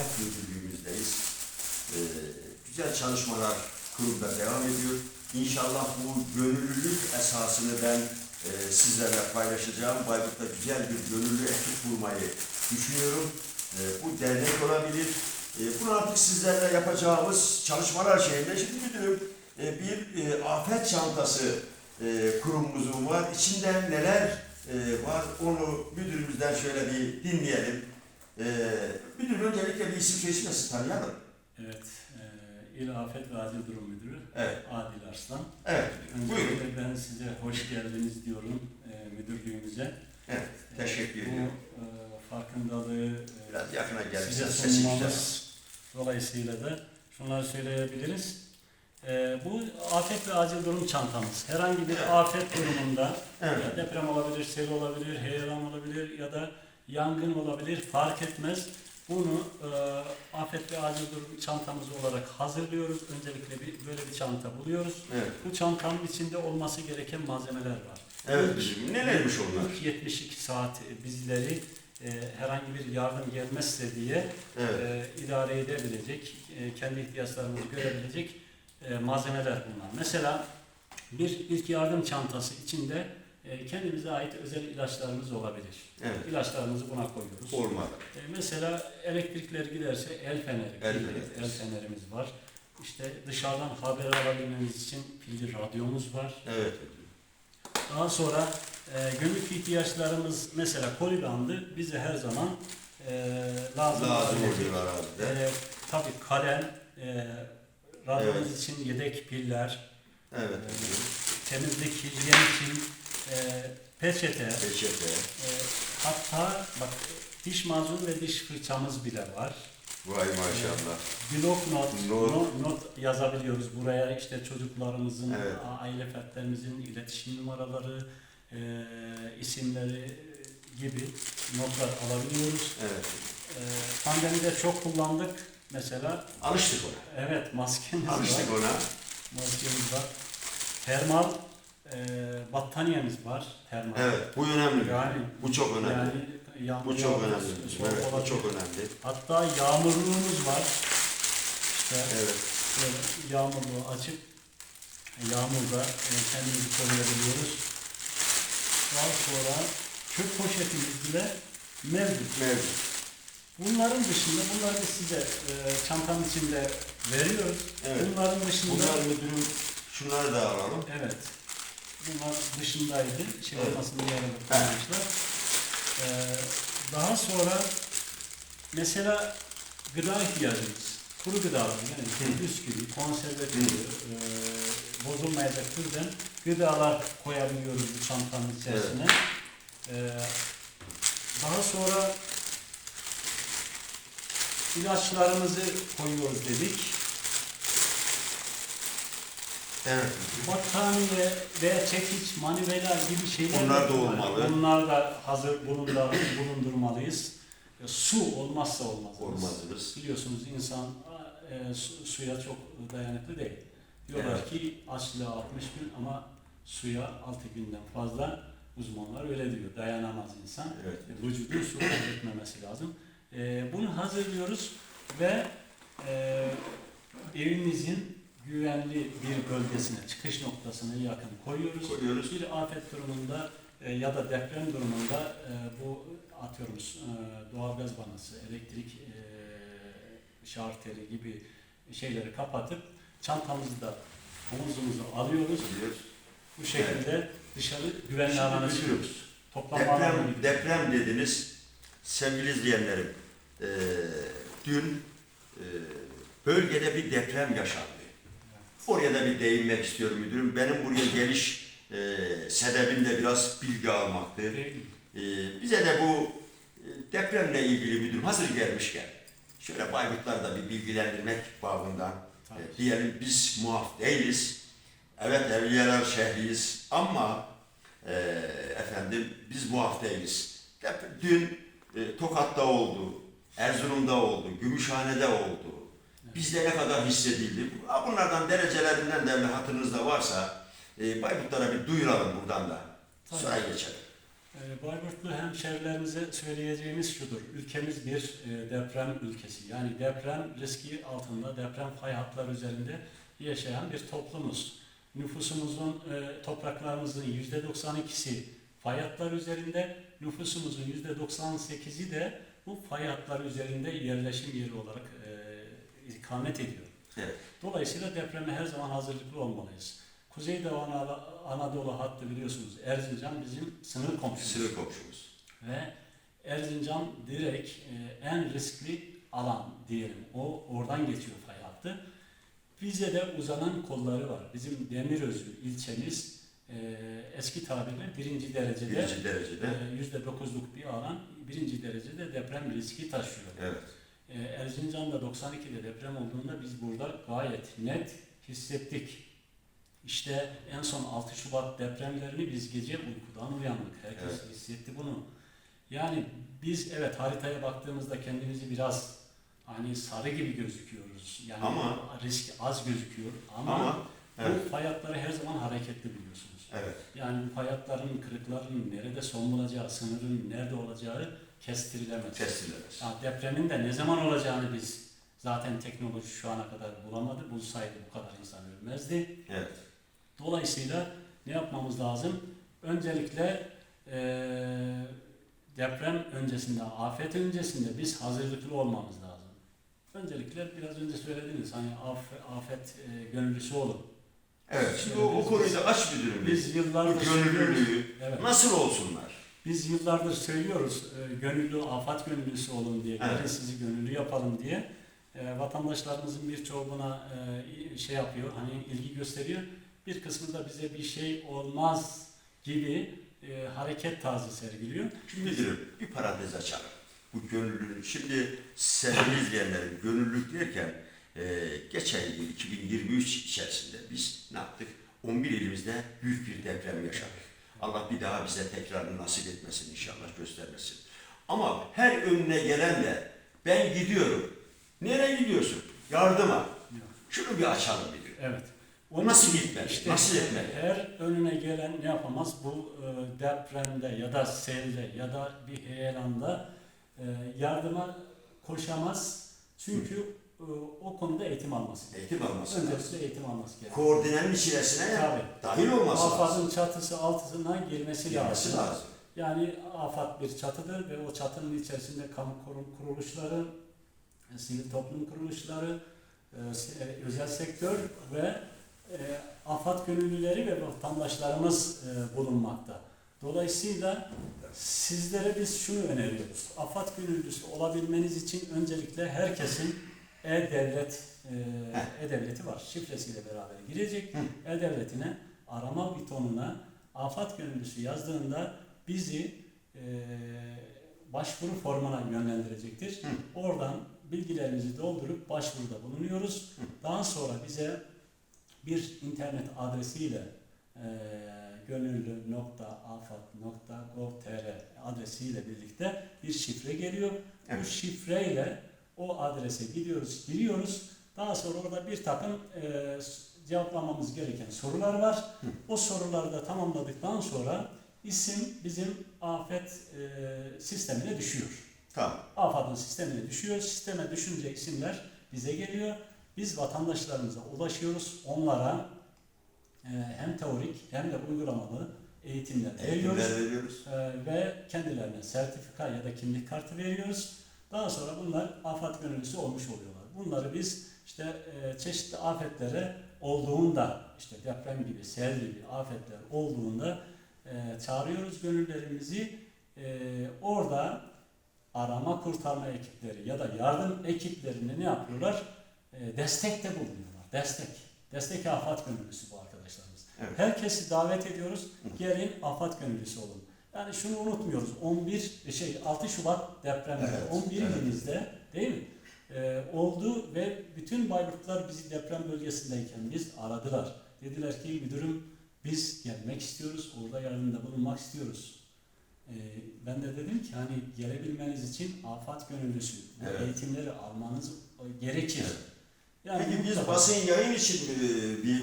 Afet Müdürlüğümüzdeyiz. Ee, güzel çalışmalar kurumda devam ediyor. İnşallah bu gönüllülük esasını ben e, sizlerle paylaşacağım. Bayburt'ta güzel bir gönüllü ekip kurmayı düşünüyorum. E, bu dernek olabilir. E, bunu artık sizlerle yapacağımız çalışmalar şeyinde şimdi müdürüm e, bir e, afet çantası e, kurumumuzun var. İçinde neler e, var onu müdürümüzden şöyle bir dinleyelim. E, müdürüm öncelikle bir isim seçmesi tanıyalım. Evet, e, İl Afet ve Acil Durum Müdürü Evet. Adil Arslan. Evet. Buyurun. Öncelikle ben size hoş geldiniz diyorum e, müdürlüğümüze. Evet. Teşekkür ediyorum. Bu e, farkındalığı e, Biraz yakına size sesi güzel. sunmamız dolayısıyla da şunları söyleyebiliriz. E, bu afet ve acil durum çantamız. Herhangi bir Evet. afet durumunda Evet. ya deprem olabilir, sel olabilir, heyelan olabilir ya da yangın olabilir fark etmez. Bunu e, afet ve acil durum çantamız olarak hazırlıyoruz. Öncelikle bir böyle bir çanta buluyoruz. Evet. Bu çantanın içinde olması gereken malzemeler var. Evet müdürüm. Nelermiş onlar? ilk 72 saat bizleri e, herhangi bir yardım gelmezse diye Evet. e, idare edebilecek, e, kendi ihtiyaçlarımızı görebilecek e, malzemeler bunlar. Mesela bir ilk yardım çantası içinde kendimize ait özel ilaçlarımız olabilir. Evet. İlaçlarımızı buna koyuyoruz. Olmadı. E, mesela elektrikler giderse el feneri, El feneri. el fenerimiz var. İşte dışarıdan haber alabilmemiz için pilli radyomuz var. Evet. Daha sonra e, günlük ihtiyaçlarımız mesela koli bandı bize her zaman e, lazım. Lazım oluyor arazide. E, tabii kalem, e, radyomuz Evet. için yedek piller, Evet e, temizlik, hijyen için e, peçete, Peçete. e, hatta bak diş macunu ve diş fırçamız bile var. Vay maşallah. Blok not, Not. not, not yazabiliyoruz buraya işte çocuklarımızın, Evet. aile fertlerimizin iletişim numaraları, e, isimleri gibi notlar alabiliyoruz. Evet. E, pandemide çok kullandık. Mesela Alıştık ona. evet maskemiz Alıştık var. ona. Maskemiz var. Termal e, battaniyemiz var. Termal. Evet. Bu önemli. Yani Bu çok önemli. yani yağmur bu çok yağmur, önemli. Evet, bu çok önemli. Hatta yağmurluğumuz var. İşte Evet. Böyle yağmurluğu açıp yağmurda e, kendimizi koruyabiliyoruz. Daha sonra çöp poşetimiz bile mevcut. Mevcut. Bunların dışında bunları size e, çantanın içinde veriyoruz. Evet. Bunların dışında Bunlar müdürüm şunları da alalım. evet. Bunlar dışındaydı. Şey Evet. diye arada koymuşlar. E, daha sonra mesela gıda ihtiyacımız. Kuru gıdalar yani Hı. bisküvi, konserve türü, e, bozulmayacak türden gıdalar koyabiliyoruz bu çantanın içerisine. E, daha sonra ilaçlarımızı koyuyoruz dedik. Evet. Battaniye veya çekiç, manivela gibi şeyler Onlar da olmalı. Onlar da hazır bulunda, bulundurmalıyız. E, su olmazsa olmazımız. Olmazımız. Biliyorsunuz insan e, su- suya çok dayanıklı değil. Diyorlar Evet. ki açlığa 60 gün ama suya 6 günden fazla uzmanlar öyle diyor. Dayanamaz insan. Evet. E, Vücudun su kaybetmemesi lazım. E, bunu hazırlıyoruz ve e, evimizin güvenli bir bölgesine, çıkış noktasına yakın koyuyoruz. Koyuyoruz. Bir afet durumunda e, ya da deprem durumunda e, bu atıyorum e, doğalgaz vanası, elektrik e, şarteri gibi şeyleri kapatıp çantamızı da omuzumuzu alıyoruz. Biliyoruz. Bu şekilde dışarı güvenli Şimdi alana çıkıyoruz. Alanına Deprem, deprem dediniz sevgili izleyenlerim. Ee, dün e, bölgede bir deprem yaşandı. Oraya da bir değinmek istiyorum müdürüm. Benim buraya geliş e, sebebim de biraz bilgi almaktı. Ee, bize de bu e, depremle ilgili müdürüm hazır gelmişken şöyle Bayburtları da bir bilgilendirmek babından e, diyelim biz muaf değiliz. Evet Evliyalar şehriyiz ama e, efendim biz muaf değiliz. Dün e, Tokat'ta oldu, Erzurum'da oldu, Gümüşhane'de oldu. Bizde ne kadar hissedildi? Bunlardan derecelerinden de hatırınızda varsa e, Bayburtlara bir duyuralım buradan da. Tabii. Sonra geçelim. Ee, Bayburtlu hemşerilerimize söyleyeceğimiz şudur. Ülkemiz bir e, deprem ülkesi. Yani deprem riski altında, deprem fay hatları üzerinde yaşayan bir toplumuz. Nüfusumuzun, e, topraklarımızın yüzde 92'si fay hatları üzerinde, nüfusumuzun yüzde 98'i de bu fay hatları üzerinde yerleşim yeri olarak e, ikamet ediyor. Evet. Dolayısıyla depreme her zaman hazırlıklı olmalıyız. Kuzeydoğu Ana- Anadolu hattı biliyorsunuz Erzincan bizim sınır komşumuz. Sınır komşumuz. Ve Erzincan direkt e, en riskli alan diyelim. O oradan geçiyor fay hattı. Bize de uzanan kolları var. Bizim Demirözü ilçemiz e, eski tabirle birinci derecede Birinci derecede. e, yüzde dokuzluk bir alan birinci derecede deprem riski taşıyor. Evet. E, Erzincan'da 92'de deprem olduğunda biz burada gayet net hissettik. İşte en son 6 Şubat depremlerini biz gece uykudan uyandık. Herkes Evet. hissetti bunu. Yani biz evet haritaya baktığımızda kendimizi biraz hani sarı gibi gözüküyoruz. Yani Ama- risk az gözüküyor ama, Ama evet. bu fay hatları her zaman hareketli biliyorsunuz. Evet. Yani bu fay hatlarının, kırıkların nerede son bulacağı, sınırın nerede olacağı kestirilemez. Testilemez. Ya depremin de ne zaman olacağını biz zaten teknoloji şu ana kadar bulamadı. Bulsaydı bu kadar insan ölmezdi. Evet. Dolayısıyla ne yapmamız lazım? Öncelikle eee, deprem öncesinde, afet öncesinde biz hazırlıklı olmamız lazım. Öncelikle biraz önce söylediniz hani afet, afet eee, gönüllüsü olun. Evet. Şimdi o, o konuyu da aç müdürüm. Biz Biz yıllardır gönüllülüğü Evet. nasıl olsunlar? Biz yıllardır söylüyoruz e, gönüllü, afat gönüllüsü olun diye, Evet. gelin sizi gönüllü yapalım diye. E, vatandaşlarımızın birçoğu buna e, şey yapıyor, hani ilgi gösteriyor. Bir kısmı da bize bir şey olmaz gibi e, hareket tarzı sergiliyor. Şimdi müdürüm bir parantez açalım. Bu gönüllülük. Şimdi sevgili izleyenlerim gönüllülük derken e, geçen yıl 2023 içerisinde biz ne yaptık? 11 ilimizde büyük bir deprem yaşadık. Allah bir daha bize tekrarını nasip etmesin inşallah göstermesin. Ama her önüne gelen de ben gidiyorum. Nereye gidiyorsun? Yardıma. Şunu bir açalım müdürüm. Evet. O nasıl gitmeli? İşte nasıl etmeli? her önüne gelen ne yapamaz? Bu e, depremde ya da selde ya da bir heyelanda e, yardıma koşamaz. Çünkü e, o konuda eğitim alması gerekiyor. Eğitim alması. Öncelikle eğitim alması gerekiyor. Koordinenin içerisine Tabii. dahil olması lazım. Afadın çatısı altına girmesi Girmesi lazım. lazım. Yani afat bir çatıdır ve o çatının içerisinde kamu kurum kuruluşları, e, sivil toplum kuruluşları, e, se- e, özel sektör ve e, afat gönüllüleri ve vatandaşlarımız e, bulunmakta. Dolayısıyla sizlere biz şunu öneriyoruz. Afat gönüllüsü olabilmeniz için öncelikle herkesin e-devlet e, e-devleti var. Şifresiyle beraber girecek. E-devletine arama butonuna afat gönüllüsü yazdığında bizi e, başvuru formuna yönlendirecektir. Hı. Oradan bilgilerimizi doldurup başvuruda bulunuyoruz. Hı. Daha sonra bize bir internet adresiyle e, gönüllü.afat.gov.tr adresiyle birlikte bir şifre geliyor. Bu Evet. şifreyle o adrese gidiyoruz, giriyoruz. Daha sonra orada bir takım e, cevaplamamız gereken sorular var. O soruları da tamamladıktan sonra isim bizim afet e, sistemine düşüyor. Tamam. AFAD'ın sistemine düşüyor. Sisteme düşünce isimler bize geliyor. Biz vatandaşlarımıza ulaşıyoruz. Onlara e, hem teorik hem de uygulamalı eğitimler veriyoruz. Eğitimler veriyoruz. E, ve kendilerine sertifika ya da kimlik kartı veriyoruz. Daha sonra bunlar afet gönüllüsü olmuş oluyorlar. Bunları biz işte e, çeşitli afetlere olduğunda işte deprem gibi, sel gibi afetler olduğunda e, çağırıyoruz gönüllerimizi. E, orada arama kurtarma ekipleri ya da yardım ekiplerinde ne yapıyorlar? E, destekte bulunuyorlar. Destek. Destek afet gönüllüsü bu arkadaşlarımız. Evet. Herkesi davet ediyoruz. Gelin afet gönüllüsü olun. Yani şunu unutmuyoruz. 11 şey 6 Şubat depreminde Evet, 11 evet. ilimizde değil mi? Ee, oldu ve bütün Bayburtlular bizi deprem bölgesindeyken biz aradılar. Dediler ki müdürüm biz gelmek istiyoruz. Orada yardımda bulunmak istiyoruz. Ee, ben de dedim ki hani gelebilmeniz için afet gönüllüsü bu Evet. eğitimleri almanız gerekir. Evet. Yani Peki biz basın yayın için e, bir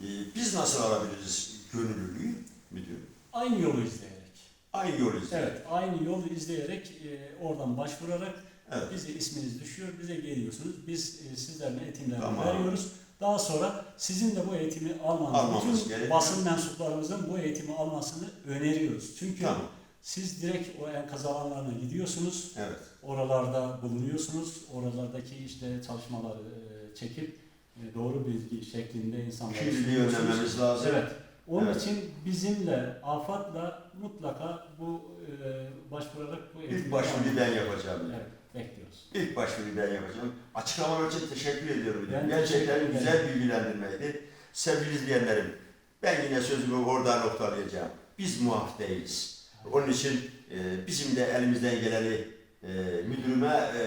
e, biz nasıl alabiliriz gönüllülüğü müdür? aynı yolu izleyerek. Aynı yolu izleyin. Evet, aynı yolu izleyerek e, oradan başvurarak Evet. bize isminiz düşüyor, bize geliyorsunuz. Biz e, sizlerin eğitimlerini Tamam. veriyoruz. Daha sonra sizin de bu eğitimi almanız, Almamız bütün basın mensuplarımızın bu eğitimi almasını öneriyoruz. Çünkü Tamam. siz direkt o enkaz alanlarına gidiyorsunuz, Evet. oralarda bulunuyorsunuz, oralardaki işte çalışmaları e, çekip e, doğru bilgi şeklinde insanlara sunuyorsunuz. önlememiz lazım. Evet. Onun Evet. için bizimle, AFAD'la mutlaka bu e, başvurarak bu İlk başvuruyu ben yapacağım. Evet, bekliyoruz. İlk başvuruyu ben yapacağım. Açıklamalar için teşekkür ediyorum. Ben Gerçekten teşekkür güzel bilgilendirmeydi. Sevgili izleyenlerim, ben yine sözümü orada noktalayacağım. Biz muaf değiliz. Onun için e, bizim de elimizden geleni e, müdürüme, e,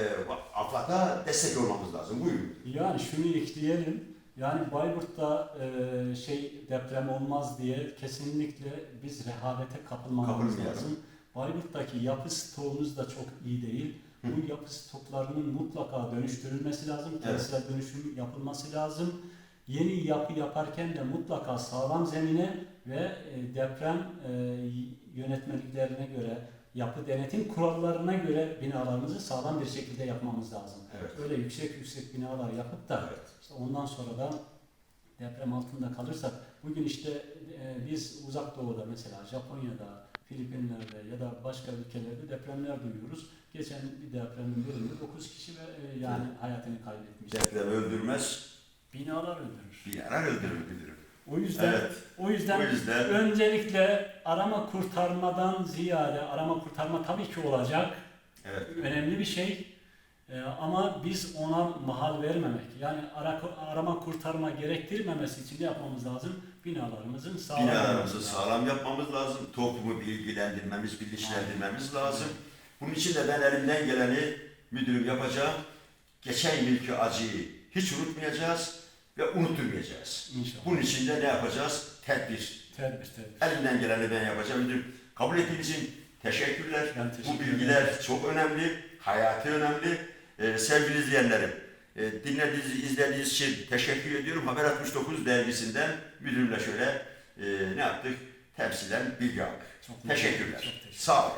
AFAD'a destek olmamız lazım. Buyurun. Yani şunu ekleyelim. Yani Bayburt'ta e, şey deprem olmaz diye kesinlikle biz rehavete kapılmamamız Kapılmayalım. lazım. Bayburt'taki yapı stoğumuz da çok iyi değil. Hı. Bu yapı stoklarının mutlaka dönüştürülmesi lazım. Evet. Kentsel dönüşüm yapılması lazım. Yeni yapı yaparken de mutlaka sağlam zemine ve e, deprem e, yönetmeliklerine göre, yapı denetim kurallarına göre binalarımızı sağlam bir şekilde yapmamız lazım. Evet. Öyle yüksek yüksek binalar yapıp da Evet. işte ondan sonra da deprem altında kalırsak bugün işte e, biz uzak doğuda mesela Japonya'da, Filipinler'de ya da başka ülkelerde depremler duyuyoruz. Geçen bir depremin birinde 9 kişi ve e, yani hayatını kaybetmiş. Deprem öldürmez, Binalar öldürür. bir yarar öldürür müdürüm. O yüzden Evet. o yüzden O yüzden öncelikle arama kurtarmadan ziyade arama kurtarma tabii ki olacak. evet. önemli bir şey. Ee, ama biz ona mahal vermemek. Yani ara, arama kurtarma gerektirmemesi için ne yapmamız lazım? Binalarımızın sağlam Binalarımızı olması sağlam yapmamız lazım. Toplumu bilgilendirmemiz, bilinçlendirmemiz lazım. Bunun için de ben elimden geleni müdürüm yapacağım. Geçen yılki acıyı hiç unutmayacağız ve unutturmayacağız. İnşallah. Bunun için de ne yapacağız? Tedbir. Tedbir tedbir. Elimden geleni ben yapacağım. Kabul ettiğiniz için teşekkürler. Ben teşekkür Bu ederim. bilgiler çok önemli, hayati önemli. Ee, sevgili izleyenlerim, e, dinlediğiniz, izlediğiniz için teşekkür ediyorum. Haber 69 dergisinden müdürümle şöyle e, ne yaptık? Temsilen bilgi aldık. Çok Teşekkürler. çok teşekkür Sağ olun.